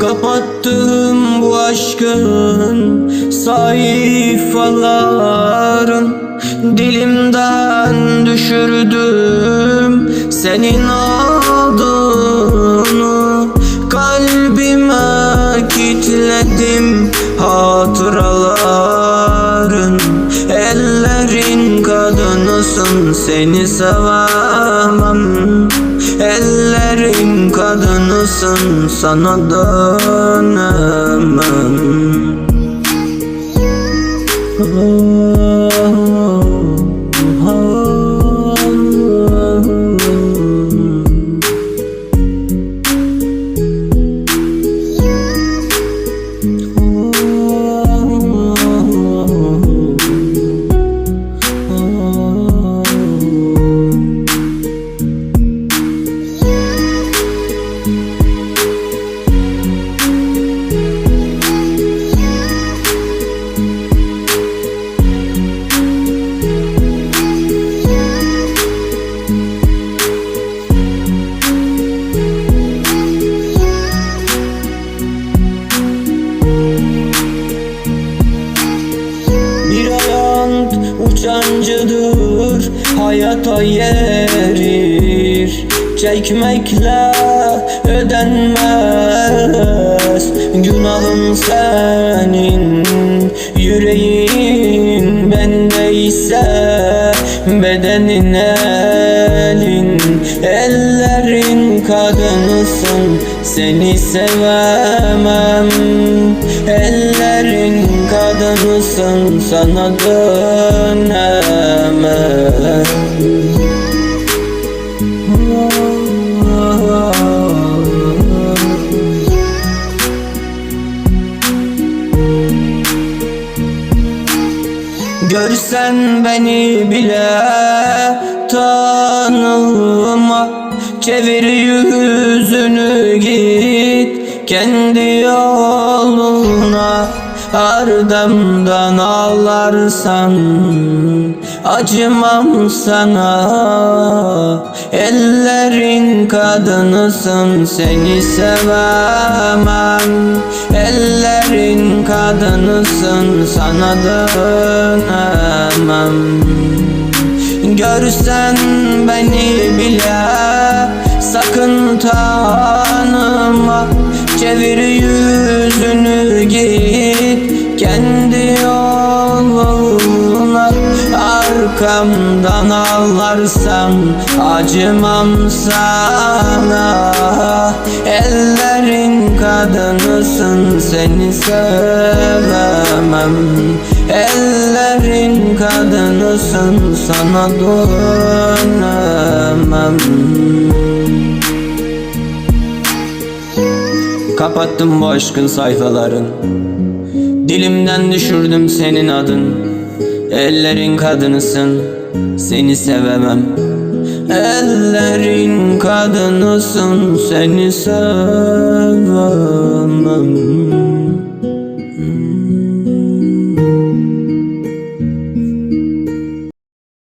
Kapattım bu aşkın sayfaların. Dilimden düşürdüm senin adını. Kalbime kitledim hatıraların Ellerin kadınısın seni sevemem. Ellerin kadınısın sana dönemem uçancıdır Hayata yerir. Çekmekle ödenmez Günahın senin. Yüreğin bendeyse Bedenin Kadınısın Seni sevemem. Ellerin kadınısın Sana dönemem. Görsen beni bile tanıma Çevir yüzünü git kendi yoluna. Ardımdan ağlarsan acımam sana. Ellerin kadınısın seni sevemem. Ellerin kadınısın sana dönemem. Görsen beni sakın tanıma Çevir yüzünü git kendi yoluna. Arkamdan ağlarsam acımam sana. Ellerin kadınısın seni sevemem. Ellerin kadınısın sana dönemem Kapattım bu aşkın sayfaların Dilimden düşürdüm senin adın. Ellerin kadınısın Seni sevemem. Ellerin kadınısın Seni sevemem